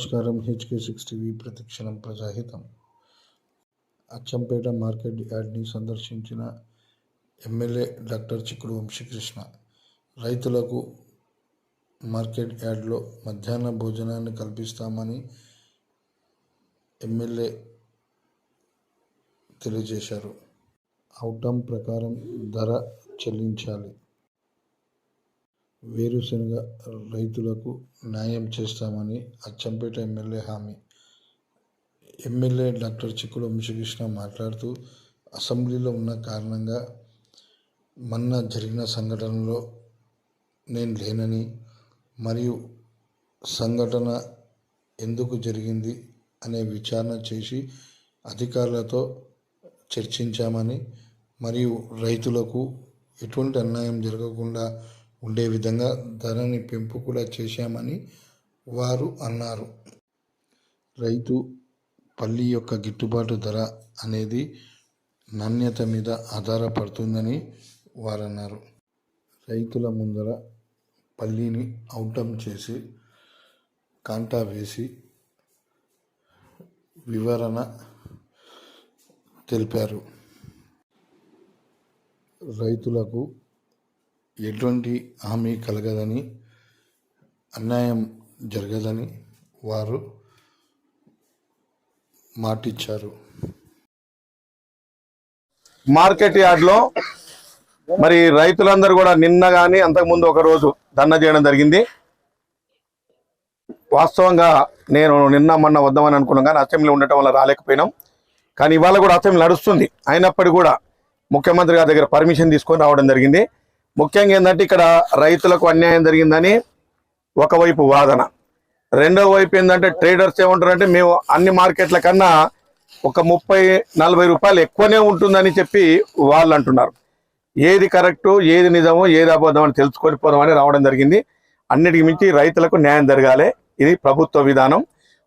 నమస్కారం. HK six TV ప్రతిక్షణం ప్రజాహితం. Achampet market యార్డ్ని సందర్శించిన ఎమ్మెల్యే డాక్టర్ చిక్కుడు వంశీకృష్ణ రైతులకు మార్కెట్ యార్డ్లో మధ్యాహ్న భోజనాన్ని కల్పిస్తామని ఎమ్మెల్యే తెలియజేశారు. అవుటం ప్రకారం ధర చెల్లించాలి. వేరుశనగ రైతులకు న్యాయం చేస్తామని అచ్చంపేట ఎమ్మెల్యే హామీ. ఎమ్మెల్యే డాక్టర్ చిక్కుడు వంశకృష్ణ మాట్లాడుతూ అసెంబ్లీలో ఉన్న కారణంగా మొన్న జరిగిన సంఘటనలో నేను లేనని మరియు సంఘటన ఎందుకు జరిగింది అనే విచారణ చేసి అధికారులతో చర్చించామని మరియు రైతులకు ఎటువంటి అన్యాయం జరగకుండా ఉండే విధంగా ధరని పెంపు కూడా చేశామని వారు అన్నారు. రైతు పల్లి యొక్క గిట్టుబాటు ధర అనేది నాణ్యత మీద ఆధారపడుతుందని వారన్నారు రైతుల ముందర పల్లీని అవుటం చేసి కాంటా వేసి వివరణ తెలిపారు. రైతులకు ఎటువంటి హామీ కలగదని అన్యాయం జరగదని వారు మాటిచ్చారు. మార్కెట్ యార్డ్లో మరి రైతులందరూ కూడా నిన్న కానీ అంతకుముందు ఒక రోజు ధర్నా చేయడం జరిగింది. వాస్తవంగా నేను నిన్న మొన్న వద్దామని అనుకున్నాం కానీ అసెంబ్లీ ఉండటం వల్ల రాలేకపోయినాం. కానీ ఇవాళ కూడా అసెంబ్లీ నడుస్తుంది. అయినప్పటికీ కూడా ముఖ్యమంత్రి గారి దగ్గర పర్మిషన్ తీసుకొని రావడం జరిగింది. ముఖ్యంగా ఏంటంటే ఇక్కడ రైతులకు అన్యాయం జరిగిందని ఒకవైపు వాదన. రెండో వైపు ఏంటంటే ట్రేడర్స్ ఏమంటారంటే మేము అన్ని మార్కెట్ల కన్నా ఒక ముప్పై నలభై రూపాయలు ఎక్కువనే ఉంటుందని చెప్పి వాళ్ళు అంటున్నారు. ఏది కరెక్టు ఏది నిజమో ఏది అబద్ధం అని తెలుసుకొని పోదామని రావడం జరిగింది. అన్నిటికి మించి రైతులకు న్యాయం జరగాలి. ఇది ప్రభుత్వ విధానం.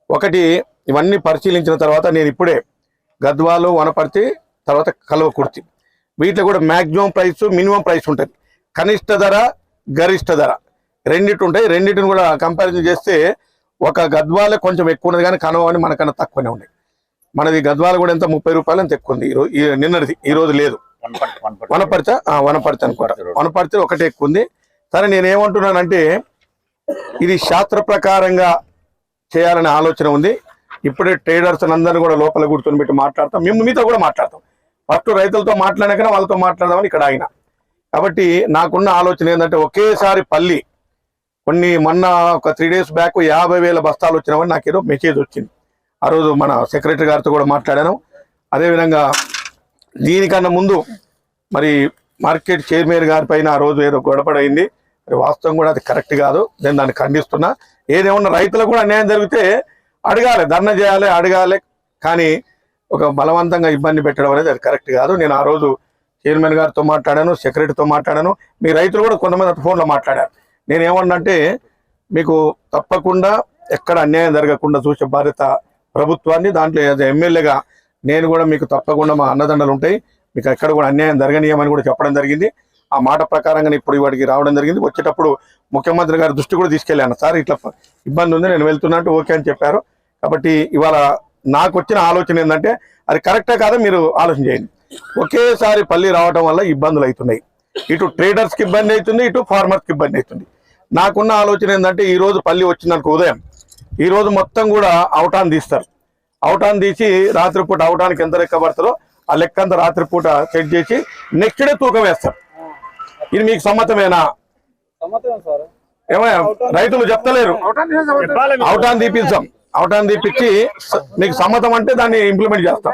ఒకటి ఇవన్నీ పరిశీలించిన తర్వాత నేను ఇప్పుడే గద్వాలు వనపర్తి తర్వాత కల్వకుర్తి. వీటిలో కూడా మ్యాక్సిమం ప్రైస్ మినిమం ప్రైస్ ఉంటుంది. కనిష్ట ధర గరిష్ట ధర. రెండిటి ఉంటాయి. రెండింటిని కూడా కంపారిజన్ చేస్తే ఒక గద్వాలే కొంచెం ఎక్కువ ఉన్నది కానీ కనవ అని మనకన్నా తక్కువనే ఉన్నాయి. మనది గద్వాల కూడా ఎంత? ముప్పై రూపాయలు ఎంత ఎక్కువ ఉంది? ఈ రోజు ఈ నిన్నటిది. రోజు లేదు. వనపర్చ వనపర్చ అనుకుంటా వనపర్చ ఒకటే ఎక్కువ ఉంది. సరే నేను ఏమంటున్నానంటే ఇది శాస్త్ర ప్రకారంగా చేయాలనే ఆలోచన ఉంది. ఇప్పుడే ట్రేడర్స్ అందరినీ కూడా లోపల కూర్చొని పెట్టి మాట్లాడతాం. మేము మీతో కూడా మాట్లాడతాం. ఫస్ట్ రైతులతో మాట్లాడాకనే వాళ్ళతో మాట్లాడదామని ఇక్కడ ఆగిన కాబట్టి నాకున్న ఆలోచన ఏంటంటే ఒకేసారి పల్లి కొన్ని మొన్న ఒక త్రీ డేస్ బ్యాక్ యాభై వేల బస్తాలు వచ్చినామని నాకు ఏదో మెసేజ్ వచ్చింది. ఆ రోజు మన సెక్రటరీ గారితో కూడా మాట్లాడాను. అదేవిధంగా దీనికన్నా ముందు మరి మార్కెట్ చైర్మన్ గారి పైన ఆ రోజు ఏదో గొడపడైంది మరి వాస్తవం కూడా అది కరెక్ట్ కాదు. నేను దాన్ని ఖండిస్తున్నా. ఏదేమన్నా రైతులకు కూడా అన్యాయం జరిగితే అడగాలి ధర్నా చేయాలి అడగాలి. కానీ ఒక బలవంతంగా ఇబ్బంది పెట్టడం అనేది అది కరెక్ట్ కాదు. నేను ఆ రోజు చైర్మన్ గారితో మాట్లాడాను సెక్రటరీతో మాట్లాడాను. మీ రైతులు కూడా కొంతమంది ఫోన్లో మాట్లాడారు. నేను ఏమన్నంటే మీకు తప్పకుండా ఎక్కడ అన్యాయం జరగకుండా చూసే బాధ్యత ప్రభుత్వాన్ని దాంట్లో ఎమ్మెల్యేగా నేను కూడా మీకు తప్పకుండా మా అన్నదండలు ఉంటాయి. మీకు ఎక్కడ కూడా అన్యాయం జరగనీయమని కూడా చెప్పడం జరిగింది. ఆ మాట ప్రకారంగా ఇప్పుడు ఇవాడికి రావడం జరిగింది. వచ్చేటప్పుడు ముఖ్యమంత్రి గారి దృష్టి కూడా తీసుకెళ్ళాను. సార్ ఇట్లా ఇబ్బంది ఉంది నేను వెళ్తున్నట్టు ఓకే అని చెప్పారు. కాబట్టి ఇవాళ నాకు వచ్చిన ఆలోచన ఏంటంటే అది కరెక్టే కాదా మీరు ఆలోచన చేయండి. ఒకేసారి పల్లి రావడం వల్ల ఇబ్బందులు అవుతున్నాయి. ఇటు ట్రేడర్స్కి ఇబ్బంది అవుతుంది ఇటు farmers కి ఇబ్బంది అవుతుంది. నాకున్న ఆలోచన ఏంటంటే ఈ రోజు పల్లి వచ్చిందనుకో ఉదయం ఈ రోజు మొత్తం కూడా అవుటాన్ తీస్తారు. అవుటాన్ తీసి రాత్రిపూట అవుటానికి ఎంత లెక్క పడతారో ఆ లెక్క అంతా రాత్రిపూట సెట్ చేసి నెక్స్ట్ డే తూకం వేస్తారు. ఇది మీకు సమ్మతమేనా? సమ్మతం సార్? ఏమయ్యా రైతులు చెప్తలేరు. అవుటాన్ తీపిస్తాం అవుటాన్ తీపిచ్చి మీకు సమ్మతం అంటే దాన్ని ఇంప్లిమెంట్ చేస్తాం.